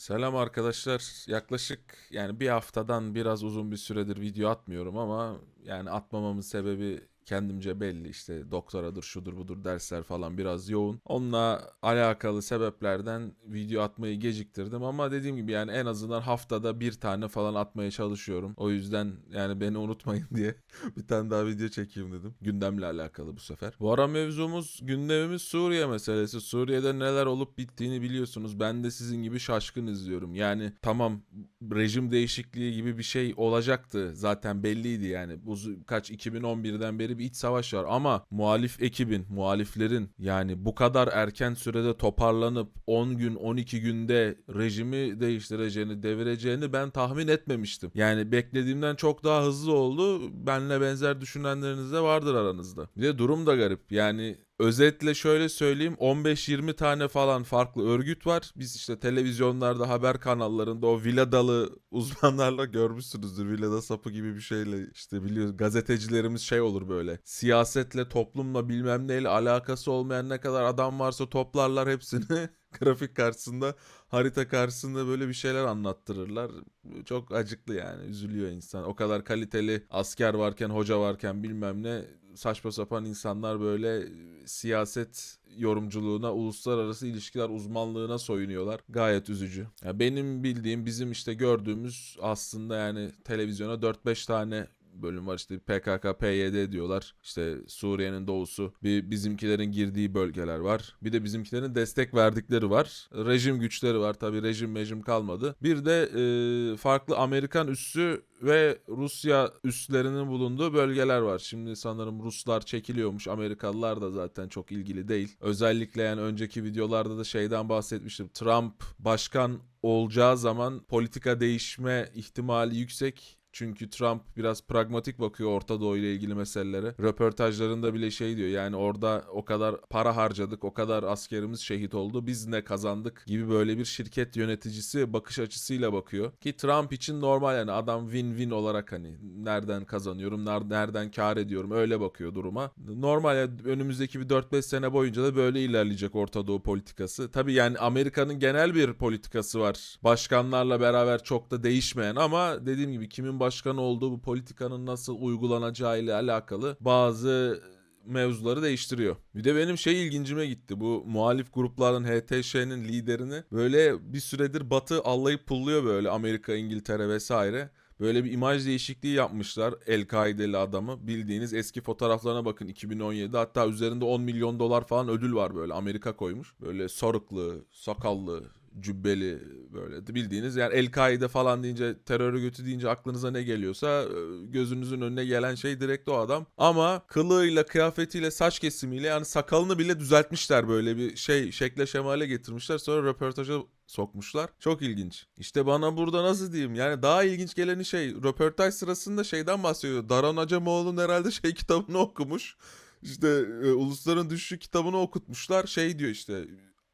Selam arkadaşlar. Yaklaşık yani bir haftadan biraz uzun bir süredir video atmıyorum ama yani atmamamın sebebi kendimce belli işte doktoradır şudur budur dersler falan biraz yoğun. Onunla alakalı sebeplerden video atmayı geciktirdim ama dediğim gibi yani en azından haftada bir tane falan atmaya çalışıyorum. O yüzden yani beni unutmayın diye bir tane daha video çekeyim dedim. Gündemle alakalı bu sefer. Bu ara mevzumuz gündemimiz Suriye meselesi. Suriye'de neler olup bittiğini biliyorsunuz. Ben de sizin gibi şaşkın izliyorum. Yani tamam rejim değişikliği gibi bir şey olacaktı. Zaten belliydi yani. Bu kaç 2011'den beri bir iç savaş var ama muhalif ekibin, muhaliflerin yani bu kadar erken sürede toparlanıp 10 gün 12 günde rejimi değiştireceğini, devireceğini ben tahmin etmemiştim. Yani beklediğimden çok daha hızlı oldu. Benle benzer düşünenleriniz de vardır aranızda. Bir de durum da garip. Yani Özetle şöyle söyleyeyim 15-20 tane falan farklı örgüt var. Biz işte televizyonlarda haber kanallarında o Viladalı uzmanlarla görmüşsünüzdür. Vilada sapı gibi bir şeyle işte biliyoruz gazetecilerimiz şey olur böyle. Siyasetle toplumla bilmem neyle alakası olmayan ne kadar adam varsa toplarlar hepsini grafik karşısında harita karşısında böyle bir şeyler anlattırırlar. Çok acıklı yani üzülüyor insan. O kadar kaliteli asker varken hoca varken bilmem ne saçma sapan insanlar böyle siyaset yorumculuğuna, uluslararası ilişkiler uzmanlığına soyunuyorlar. Gayet üzücü. Ya benim bildiğim, bizim işte gördüğümüz aslında yani televizyona 4-5 tane bölüm var işte PKK, PYD diyorlar. İşte Suriye'nin doğusu. Bir bizimkilerin girdiği bölgeler var. Bir de bizimkilerin destek verdikleri var. Rejim güçleri var. Tabii rejim mecim kalmadı. Bir de e, farklı Amerikan üssü ve Rusya üslerinin bulunduğu bölgeler var. Şimdi sanırım Ruslar çekiliyormuş. Amerikalılar da zaten çok ilgili değil. Özellikle yani önceki videolarda da şeyden bahsetmiştim. Trump başkan olacağı zaman politika değişme ihtimali yüksek. Çünkü Trump biraz pragmatik bakıyor Orta Doğu ile ilgili meselelere. Röportajlarında bile şey diyor yani orada o kadar para harcadık, o kadar askerimiz şehit oldu, biz ne kazandık gibi böyle bir şirket yöneticisi bakış açısıyla bakıyor. Ki Trump için normal yani adam win-win olarak hani nereden kazanıyorum, nereden kar ediyorum öyle bakıyor duruma. Normal yani önümüzdeki bir 4-5 sene boyunca da böyle ilerleyecek Orta Doğu politikası. Tabii yani Amerika'nın genel bir politikası var. Başkanlarla beraber çok da değişmeyen ama dediğim gibi kimin başkan olduğu bu politikanın nasıl uygulanacağı ile alakalı bazı mevzuları değiştiriyor. Bir de benim şey ilgincime gitti. Bu muhalif grupların HTŞ'nin liderini böyle bir süredir Batı allayıp pulluyor böyle Amerika, İngiltere vesaire. Böyle bir imaj değişikliği yapmışlar El-Kaide'li adamı. Bildiğiniz eski fotoğraflarına bakın 2017. Hatta üzerinde 10 milyon dolar falan ödül var böyle Amerika koymuş. Böyle sarıklı, sakallı, cübbeli böyle bildiğiniz yani El-Kaide falan deyince terör örgütü deyince aklınıza ne geliyorsa gözünüzün önüne gelen şey direkt o adam. Ama kılığıyla, kıyafetiyle, saç kesimiyle yani sakalını bile düzeltmişler böyle bir şey şekle şemale getirmişler. Sonra röportaja sokmuşlar. Çok ilginç. İşte bana burada nasıl diyeyim yani daha ilginç geleni şey röportaj sırasında şeyden bahsediyor. Daran Acemoğlu'nun herhalde şey kitabını okumuş. İşte e, Ulusların Düşüşü kitabını okutmuşlar. Şey diyor işte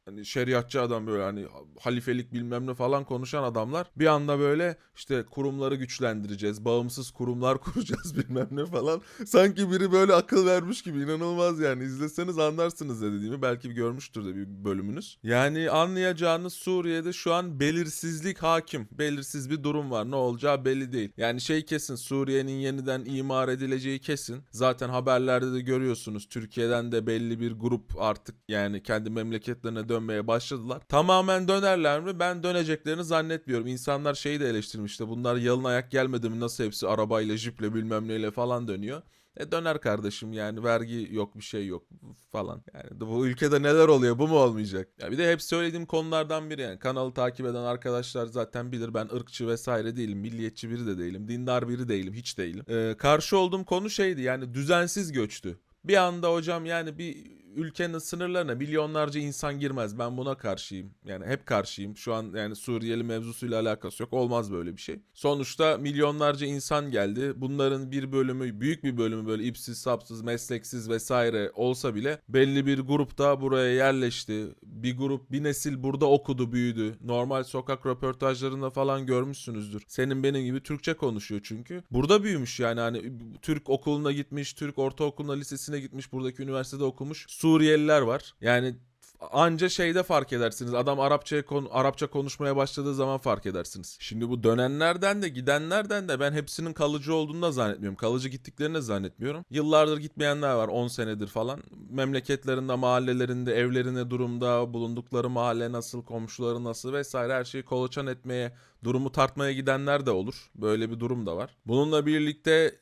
hani şeriatçı adam böyle hani halifelik bilmem ne falan konuşan adamlar bir anda böyle işte kurumları güçlendireceğiz, bağımsız kurumlar kuracağız bilmem ne falan. Sanki biri böyle akıl vermiş gibi inanılmaz yani izleseniz anlarsınız ne dediğimi belki görmüştür de bir bölümünüz. Yani anlayacağınız Suriye'de şu an belirsizlik hakim. Belirsiz bir durum var ne olacağı belli değil. Yani şey kesin Suriye'nin yeniden imar edileceği kesin. Zaten haberlerde de görüyorsunuz Türkiye'den de belli bir grup artık yani kendi memleketlerine dönmeye başladılar. Tamamen dönerler mi? Ben döneceklerini zannetmiyorum. İnsanlar şeyi de eleştirmişti. Bunlar yalın ayak gelmedi mi? Nasıl hepsi arabayla, jiple bilmem neyle falan dönüyor. E döner kardeşim yani vergi yok bir şey yok falan. Yani bu ülkede neler oluyor bu mu olmayacak? Ya bir de hep söylediğim konulardan biri yani kanalı takip eden arkadaşlar zaten bilir ben ırkçı vesaire değilim. Milliyetçi biri de değilim. Dindar biri değilim. Hiç değilim. Ee, karşı olduğum konu şeydi yani düzensiz göçtü. Bir anda hocam yani bir ülkenin sınırlarına milyonlarca insan girmez. Ben buna karşıyım. Yani hep karşıyım. Şu an yani Suriyeli mevzusuyla alakası yok. Olmaz böyle bir şey. Sonuçta milyonlarca insan geldi. Bunların bir bölümü, büyük bir bölümü böyle ipsiz, sapsız, mesleksiz vesaire olsa bile belli bir grup da buraya yerleşti. Bir grup, bir nesil burada okudu, büyüdü. Normal sokak röportajlarında falan görmüşsünüzdür. Senin benim gibi Türkçe konuşuyor çünkü. Burada büyümüş yani hani Türk okuluna gitmiş, Türk ortaokuluna, lisesine gitmiş, buradaki üniversitede okumuş. Suriyeliler var. Yani anca şeyde fark edersiniz. Adam Arapçaya kon- Arapça konuşmaya başladığı zaman fark edersiniz. Şimdi bu dönenlerden de gidenlerden de ben hepsinin kalıcı olduğunu da zannetmiyorum. Kalıcı gittiklerini de zannetmiyorum. Yıllardır gitmeyenler var 10 senedir falan. Memleketlerinde, mahallelerinde, evlerine durumda, bulundukları mahalle nasıl, komşuları nasıl vesaire her şeyi kolaçan etmeye, durumu tartmaya gidenler de olur. Böyle bir durum da var. Bununla birlikte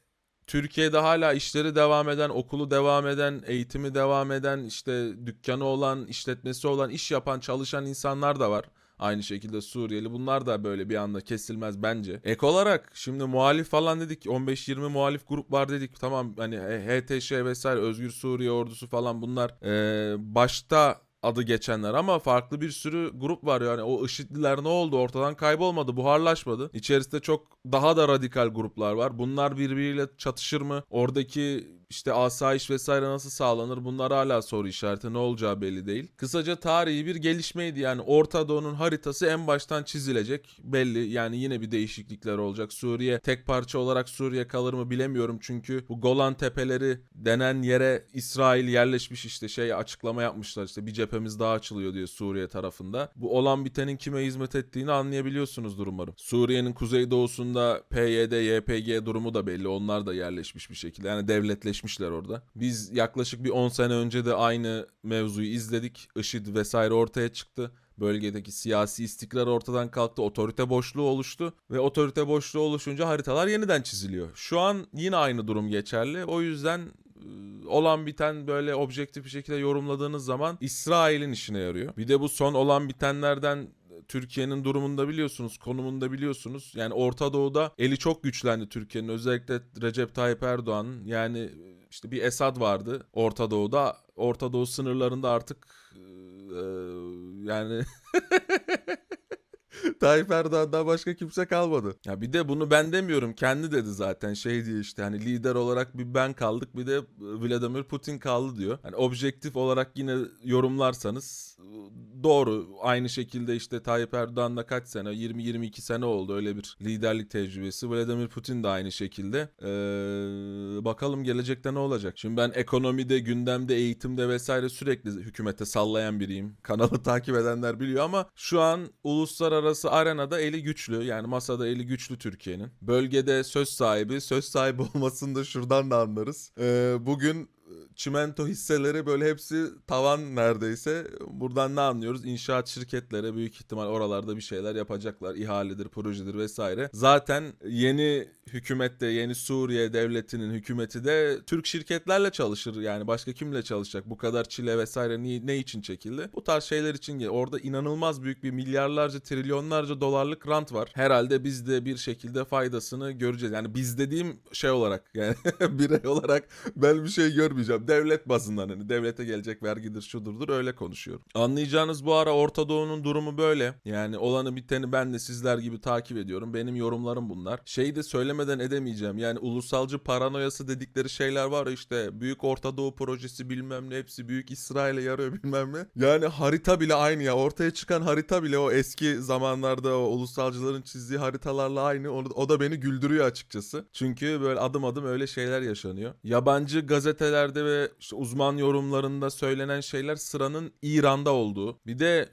Türkiye'de hala işleri devam eden, okulu devam eden, eğitimi devam eden, işte dükkanı olan, işletmesi olan, iş yapan, çalışan insanlar da var. Aynı şekilde Suriyeli. Bunlar da böyle bir anda kesilmez bence. Ek olarak şimdi muhalif falan dedik. 15-20 muhalif grup var dedik. Tamam hani HTŞ vesaire Özgür Suriye Ordusu falan bunlar eee, başta adı geçenler ama farklı bir sürü grup var yani o IŞİD'liler ne oldu ortadan kaybolmadı buharlaşmadı. İçerisinde çok daha da radikal gruplar var. Bunlar birbiriyle çatışır mı? Oradaki işte asayiş vesaire nasıl sağlanır? Bunlar hala soru işareti. Ne olacağı belli değil. Kısaca tarihi bir gelişmeydi. Yani Orta Doğu'nun haritası en baştan çizilecek. Belli. Yani yine bir değişiklikler olacak. Suriye tek parça olarak Suriye kalır mı bilemiyorum. Çünkü bu Golan Tepeleri denen yere İsrail yerleşmiş işte şey açıklama yapmışlar. işte bir cephemiz daha açılıyor diye Suriye tarafında. Bu olan bitenin kime hizmet ettiğini anlayabiliyorsunuzdur umarım. Suriye'nin kuzeydoğusunda PYD, YPG durumu da belli. Onlar da yerleşmiş bir şekilde. Yani devletleşmişler orada. Biz yaklaşık bir 10 sene önce de aynı mevzuyu izledik. IŞİD vesaire ortaya çıktı. Bölgedeki siyasi istikrar ortadan kalktı, otorite boşluğu oluştu ve otorite boşluğu oluşunca haritalar yeniden çiziliyor. Şu an yine aynı durum geçerli. O yüzden e, olan biten böyle objektif bir şekilde yorumladığınız zaman İsrail'in işine yarıyor. Bir de bu son olan bitenlerden Türkiye'nin durumunu da biliyorsunuz, konumunu da biliyorsunuz. Yani Orta Doğu'da eli çok güçlendi Türkiye'nin. Özellikle Recep Tayyip Erdoğan'ın. Yani işte bir Esad vardı Orta Doğu'da. Orta Doğu sınırlarında artık e, yani Tayyip Erdoğan'dan başka kimse kalmadı. Ya bir de bunu ben demiyorum. Kendi dedi zaten şey diye işte hani lider olarak bir ben kaldık bir de Vladimir Putin kaldı diyor. Hani objektif olarak yine yorumlarsanız doğru. Aynı şekilde işte Tayyip Erdoğan'da kaç sene 20-22 sene oldu öyle bir liderlik tecrübesi. Vladimir Putin de aynı şekilde. Ee, bakalım gelecekte ne olacak. Şimdi ben ekonomide, gündemde, eğitimde vesaire sürekli hükümete sallayan biriyim. Kanalı takip edenler biliyor ama şu an uluslararası arenada eli güçlü. Yani masada eli güçlü Türkiye'nin. Bölgede söz sahibi, söz sahibi olmasını da şuradan da anlarız. Ee, bugün çimento hisseleri böyle hepsi tavan neredeyse. Buradan ne anlıyoruz? İnşaat şirketleri büyük ihtimal oralarda bir şeyler yapacaklar. İhaledir, projedir vesaire. Zaten yeni hükümette, yeni Suriye devletinin hükümeti de Türk şirketlerle çalışır. Yani başka kimle çalışacak? Bu kadar çile vesaire ne, ne için çekildi? Bu tarz şeyler için orada inanılmaz büyük bir milyarlarca, trilyonlarca dolarlık rant var. Herhalde biz de bir şekilde faydasını göreceğiz. Yani biz dediğim şey olarak yani birey olarak ben bir şey görmeyeceğim. Devlet bazından hani devlete gelecek vergidir şudurdur öyle konuşuyorum. Anlayacağınız bu ara Orta Doğu'nun durumu böyle. Yani olanı biteni ben de sizler gibi takip ediyorum. Benim yorumlarım bunlar. Şeyi de söylemeden edemeyeceğim. Yani ulusalcı paranoyası dedikleri şeyler var işte büyük Orta Doğu projesi bilmem ne hepsi büyük İsrail'e yarıyor bilmem ne. Yani harita bile aynı ya. Ortaya çıkan harita bile o eski zamanlarda o ulusalcıların çizdiği haritalarla aynı. O, o da beni güldürüyor açıkçası. Çünkü böyle adım adım öyle şeyler yaşanıyor. Yabancı gazetelerde ve işte uzman yorumlarında söylenen şeyler sıranın İran'da olduğu. Bir de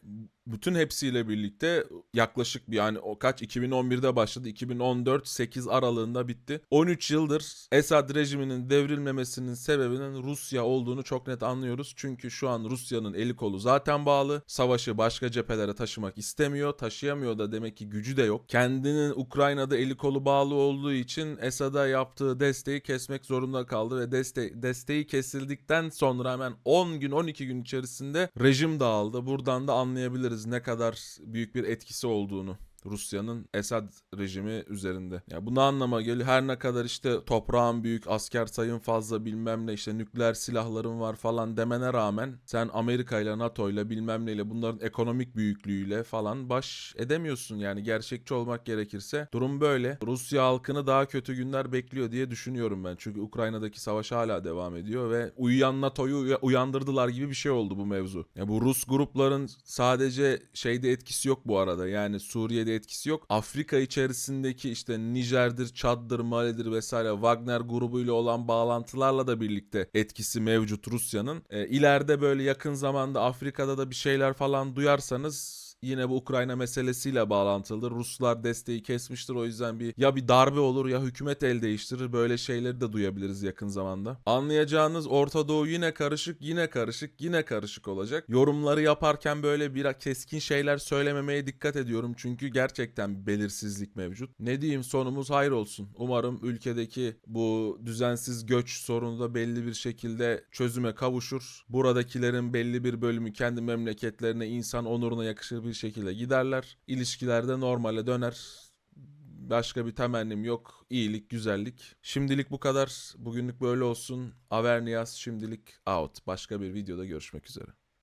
bütün hepsiyle birlikte yaklaşık bir yani o kaç 2011'de başladı 2014 8 aralığında bitti. 13 yıldır Esad rejiminin devrilmemesinin sebebinin Rusya olduğunu çok net anlıyoruz. Çünkü şu an Rusya'nın eli kolu zaten bağlı. Savaşı başka cephelere taşımak istemiyor. Taşıyamıyor da demek ki gücü de yok. Kendinin Ukrayna'da eli kolu bağlı olduğu için Esad'a yaptığı desteği kesmek zorunda kaldı ve deste desteği kesildikten sonra hemen 10 gün 12 gün içerisinde rejim dağıldı. Buradan da anlayabiliriz ne kadar büyük bir etkisi olduğunu. Rusya'nın Esad rejimi üzerinde. Ya bu ne anlama geliyor? Her ne kadar işte toprağın büyük, asker sayın fazla bilmem ne işte nükleer silahların var falan demene rağmen sen Amerika ile NATO ile bilmem neyle bunların ekonomik büyüklüğüyle falan baş edemiyorsun yani gerçekçi olmak gerekirse. Durum böyle. Rusya halkını daha kötü günler bekliyor diye düşünüyorum ben. Çünkü Ukrayna'daki savaş hala devam ediyor ve uyuyan NATO'yu uya- uyandırdılar gibi bir şey oldu bu mevzu. Ya bu Rus grupların sadece şeyde etkisi yok bu arada. Yani Suriye'de etkisi yok. Afrika içerisindeki işte Nijer'dir, Çad'dır, Mali'dir vesaire Wagner grubuyla olan bağlantılarla da birlikte etkisi mevcut Rusya'nın. E, ileride böyle yakın zamanda Afrika'da da bir şeyler falan duyarsanız yine bu Ukrayna meselesiyle bağlantılıdır. Ruslar desteği kesmiştir. O yüzden bir ya bir darbe olur ya hükümet el değiştirir. Böyle şeyleri de duyabiliriz yakın zamanda. Anlayacağınız Orta Doğu yine karışık, yine karışık, yine karışık olacak. Yorumları yaparken böyle bir keskin şeyler söylememeye dikkat ediyorum. Çünkü gerçekten belirsizlik mevcut. Ne diyeyim sonumuz hayır olsun. Umarım ülkedeki bu düzensiz göç sorunu da belli bir şekilde çözüme kavuşur. Buradakilerin belli bir bölümü kendi memleketlerine insan onuruna yakışır bir şekilde giderler. İlişkilerde normale döner. Başka bir temennim yok. İyilik, güzellik. Şimdilik bu kadar. Bugünlük böyle olsun. Avernias şimdilik out. Başka bir videoda görüşmek üzere.